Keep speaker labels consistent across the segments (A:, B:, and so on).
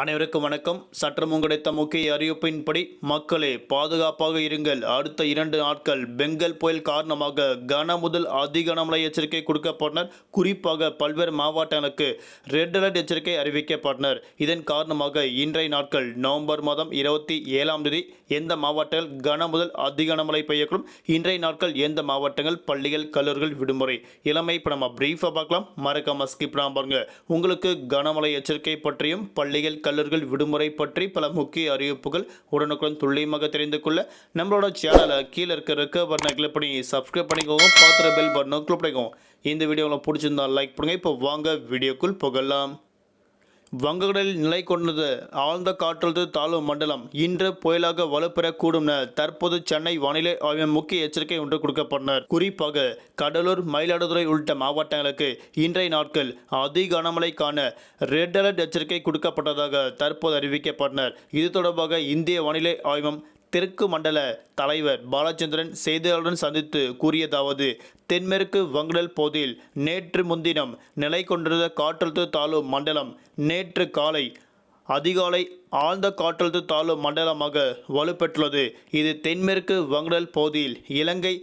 A: அனைவருக்கும் வணக்கம். சற்றமும் கிடைத்த முக்கிய அறிவிப்பின்படி மக்களே பாதுகாப்பாக இருங்கள். அடுத்த இரண்டு நாட்கள் பெங்கல் புயல் காரணமாக கன முதல் அதி கனமழை எச்சரிக்கை கொடுக்கப்பட்டனர். குறிப்பாக பல்வேறு மாவட்டங்களுக்கு ரெட் அலர்ட் எச்சரிக்கை அறிவிக்கப்பட்டனர். இதன் காரணமாக இன்றைய நாட்கள் நவம்பர் மாதம் இருபத்தி ஏழாம் தேதி எந்த மாவட்டங்கள் கன முதல் அதி கனமழை பெய்யக்கூடும்? இன்றைய நாட்கள் எந்த மாவட்டங்கள்? பள்ளிகள் கல்லூரிகள் விடுமுறை. இளமை இப்போ நம்ம பிரீஃபாக பார்க்கலாம். மறக்காம ஸ்கிப் பாருங்க. உங்களுக்கு கனமழை எச்சரிக்கை பற்றியும் பள்ளிகள் கல்லூரிகள் விடுமுறை பற்றி பல முக்கிய அறிவிப்புகள் உடனுக்குடன் துல்லியமாக தெரிந்து கொள்ள நம்மளோட சேனலை கீழே இருக்க இருக்க பட்டனை கிளிக் பண்ணி சப்ஸ்கிரைப் பண்ணிக்கோங்க. பார்த்துற பெல் பட்டனும் கிளிக் பண்ணிக்கோங்க. இந்த வீடியோ உங்களுக்கு பிடிச்சிருந்தா லைக் பண்ணுங்கள் இப்போ வாங்க வீடியோக்குள் புகழலாம் வங்கக்கடலில் நிலை கொண்டது. ஆழ்ந்த காற்றழுத்த தாழ்வு மண்டலம் இன்று புயலாக வலுப்பெறக்கூடும் என தற்போது சென்னை வானிலை ஆய்வு முக்கிய எச்சரிக்கை ஒன்று கொடுக்கப்பட்டனர். குறிப்பாக கடலூர் மயிலாடுதுறை உள்ளிட்ட மாவட்டங்களுக்கு இன்றைய நாட்கள் அதி கனமழைக்கான ரெட் அலர்ட் எச்சரிக்கை கொடுக்கப்பட்டதாக தற்போது அறிவிக்கப்பட்டனர். இது தொடர்பாக இந்திய வானிலை ஆய்வம் தெற்கு மண்டல தலைவர் பாலச்சந்திரன் செய்தியாளருடன் சந்தித்து கூறியதாவது தென்மேற்கு வங்கடல் போதில் நேற்று முன்தினம் நிலை கொண்டிருந்த காற்றழுத்த தாழ்வு மண்டலம் நேற்று காலை அதிகாலை ஆழ்ந்த காற்றழுத்த தாழ்வு மண்டலமாக வலுப்பெற்றுள்ளது. இது தென்மேற்கு வங்கடல் போதில் இலங்கை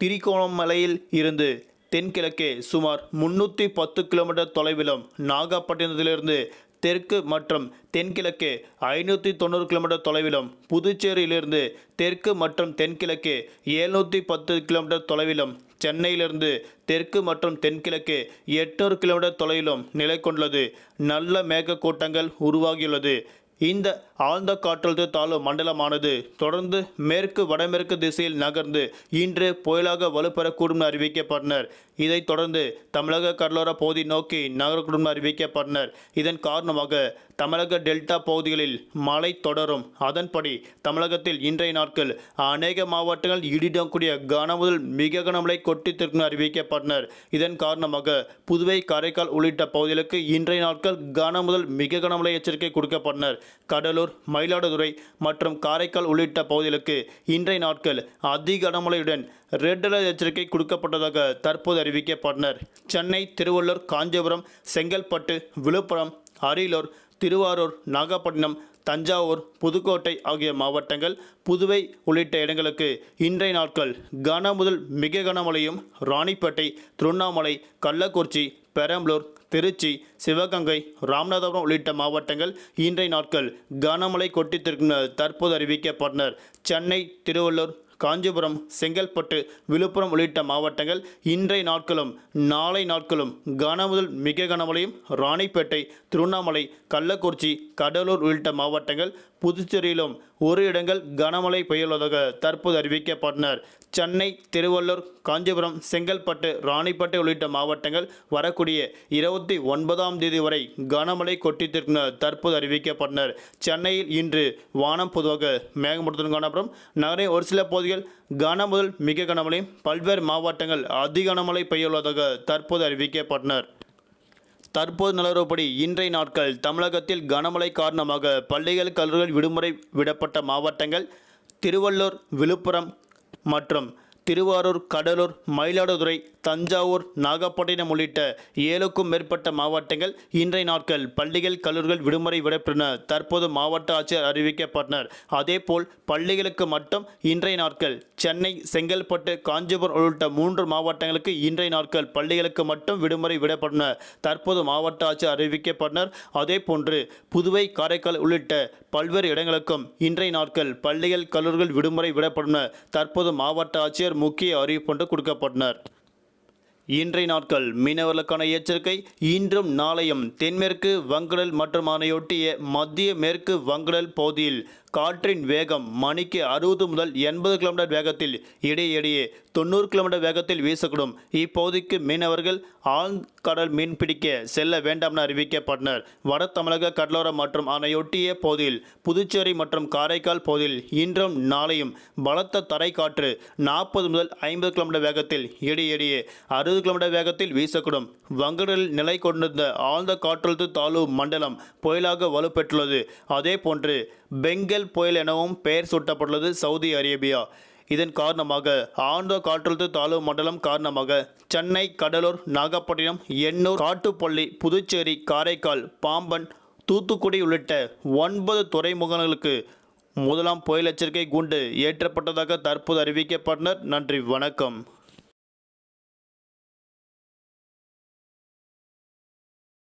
A: திரிகோணமலையில் இருந்து தென்கிழக்கே சுமார் முன்னூற்றி பத்து கிலோமீட்டர் தொலைவிலும் நாகப்பட்டினத்திலிருந்து தெற்கு மற்றும் தென்கிழக்கு ஐநூற்றி தொண்ணூறு கிலோமீட்டர் தொலைவிலும் புதுச்சேரியிலிருந்து தெற்கு மற்றும் தென்கிழக்கு எழுநூற்றி பத்து கிலோமீட்டர் தொலைவிலும் சென்னையிலிருந்து தெற்கு மற்றும் தென்கிழக்கு எட்நூறு கிலோமீட்டர் தொலைவிலும் நிலை கொண்டுள்ளது நல்ல மேகக்கூட்டங்கள் உருவாகியுள்ளது. இந்த ஆழ்ந்த காற்றழுத்த தாழ்வு மண்டலமானது தொடர்ந்து மேற்கு வடமேற்கு திசையில் நகர்ந்து இன்று புயலாக வலுப்பெறக்கூடும் என அறிவிக்கப்பட்டனர். இதைத் தொடர்ந்து தமிழக கடலோர பகுதி நோக்கி நகரக்கூடும் என அறிவிக்கப்பட்டனர். இதன் காரணமாக தமிழக டெல்டா பகுதிகளில் மழை தொடரும். அதன்படி தமிழகத்தில் இன்றைய நாட்கள் அநேக மாவட்டங்கள் இடிடக்கூடிய கன முதல் மிக கனமழை கொட்டித்திருக்கும் அறிவிக்கப்பட்டனர். இதன் காரணமாக புதுவை காரைக்கால் உள்ளிட்ட பகுதிகளுக்கு இன்றைய நாட்கள் கன முதல் மிக கனமழை எச்சரிக்கை கொடுக்கப்பட்டனர். கடலூர் மயிலாடுதுறை மற்றும் காரைக்கால் உள்ளிட்ட பகுதிகளுக்கு இன்றைய நாட்கள் அதிக கனமழையுடன் ரெட் அலர்ட் எச்சரிக்கை கொடுக்கப்பட்டதாக தற்போது அறிவிக்கப்பட்டனர். சென்னை திருவள்ளூர் காஞ்சிபுரம் செங்கல்பட்டு விழுப்புரம் அரியலூர் திருவாரூர் நாகப்பட்டினம் தஞ்சாவூர் புதுக்கோட்டை ஆகிய மாவட்டங்கள் புதுவை உள்ளிட்ட இடங்களுக்கு இன்றைய நாட்கள் கன முதல் மிக கனமழையும் ராணிப்பேட்டை திருவண்ணாமலை கள்ளக்குறிச்சி பெரம்பலூர் திருச்சி சிவகங்கை ராமநாதபுரம் உள்ளிட்ட மாவட்டங்கள் இன்றைய நாட்கள் கனமழை கொட்டித்திருக்கும் தற்போது அறிவிக்கப்பட்டனர். சென்னை திருவள்ளூர் காஞ்சிபுரம் செங்கல்பட்டு விழுப்புரம் உள்ளிட்ட மாவட்டங்கள் இன்றைய நாட்களும் நாளை நாட்களும் கன முதல் மிக கனமழையும் ராணிப்பேட்டை திருவண்ணாமலை கள்ளக்குறிச்சி கடலூர் உள்ளிட்ட மாவட்டங்கள் புதுச்சேரியிலும் ஒரு இடங்கள் கனமழை பெய்யுள்ளதாக தற்போது அறிவிக்கப்பட்டனர். சென்னை திருவள்ளூர் காஞ்சிபுரம் செங்கல்பட்டு ராணிப்பேட்டை உள்ளிட்ட மாவட்டங்கள் வரக்கூடிய இருபத்தி ஒன்பதாம் தேதி வரை கனமழை கொட்டித்திருக்கும் தற்போது அறிவிக்கப்பட்டனர். சென்னையில் இன்று வானம் பொதுவாக மேகமூட்டத்துடன் காணப்படும். நகரின் ஒரு சில பகுதிகள் கன முதல் மிக கனமழையும் பல்வேறு மாவட்டங்கள் அதிக கனமழை பெய்யுள்ளதாக தற்போது அறிவிக்கப்பட்டனர். தற்போது நிலவரப்படி இன்றைய நாட்கள் தமிழகத்தில் கனமழை காரணமாக பள்ளிகள் கல்லூரிகள் விடுமுறை விடப்பட்ட மாவட்டங்கள் திருவள்ளூர் விழுப்புரம் மற்றும் திருவாரூர் கடலூர் மயிலாடுதுறை தஞ்சாவூர் நாகப்பட்டினம் உள்ளிட்ட ஏழுக்கும் மேற்பட்ட மாவட்டங்கள் இன்றைய நாட்கள் பள்ளிகள் கல்லூரிகள் விடுமுறை விடப்பென தற்போது மாவட்ட ஆட்சியர் அறிவிக்கப்பட்டனர். அதேபோல் பள்ளிகளுக்கு மட்டும் இன்றைய நாட்கள் சென்னை செங்கல்பட்டு காஞ்சிபுரம் உள்ளிட்ட மூன்று மாவட்டங்களுக்கு இன்றைய நாட்கள் பள்ளிகளுக்கு மட்டும் விடுமுறை விடப்பட்டன தற்போது மாவட்ட ஆட்சியர் அறிவிக்கப்பட்டனர். அதேபோன்று புதுவை காரைக்கால் உள்ளிட்ட பல்வேறு இடங்களுக்கும் இன்றைய நாட்கள் பள்ளிகள் கல்லூரிகள் விடுமுறை விடப்பட்டன தற்போது மாவட்ட ஆட்சியர் முக்கிய அறிவிப்பு ஒன்று கொடுக்கப்பட்டனர். இன்றைய நாட்கள் மீனவர்களுக்கான எச்சரிக்கை இன்றும் நாளையும் தென்மேற்கு வங்கடல் மற்றும் அதனையொட்டிய மத்திய மேற்கு வங்கடல் பகுதியில் காற்றின் வேகம் மணிக்கு அறுபது முதல் எண்பது கிலோமீட்டர் வேகத்தில் இடையிடையே தொண்ணூறு கிலோமீட்டர் வேகத்தில் வீசக்கூடும். இப்பகுதிக்கு மீனவர்கள் ஆழ்கடல் மீன்பிடிக்க செல்ல வேண்டாம் என அறிவிக்கப்பட்டனர். வட தமிழக கடலோரம் மற்றும் அதனையொட்டிய பகுதியில் புதுச்சேரி மற்றும் காரைக்கால் பகுதியில் இன்றும் நாளையும் பலத்த தரை காற்று நாற்பது முதல் ஐம்பது கிலோமீட்டர் வேகத்தில் இடையிடையே அறுபது கிலோமீட்டர் வேகத்தில் வீசக்கூடும். வங்கடலில் நிலை கொண்டிருந்த ஆழ்ந்த காற்றழுத்த தாழ்வு மண்டலம் புயலாக வலுப்பெற்றுள்ளது. அதே போன்று புயல் எனவும் பெயர் சூட்டப்பட்டுள்ளது சவுதி அரேபியா. இதன் காரணமாக ஆழ்ந்த காற்றழுத்த தாழ்வு மண்டலம் காரணமாக சென்னை கடலூர் நாகப்பட்டினம் எண்ணூர் காட்டுப்பள்ளி புதுச்சேரி காரைக்கால் பாம்பன் தூத்துக்குடி உள்ளிட்ட ஒன்பது துறைமுகங்களுக்கு முதலாம் புயல் எச்சரிக்கை கூண்டு ஏற்றப்பட்டதாக தற்போது அறிவிக்கப்பட்டனர். நன்றி வணக்கம்.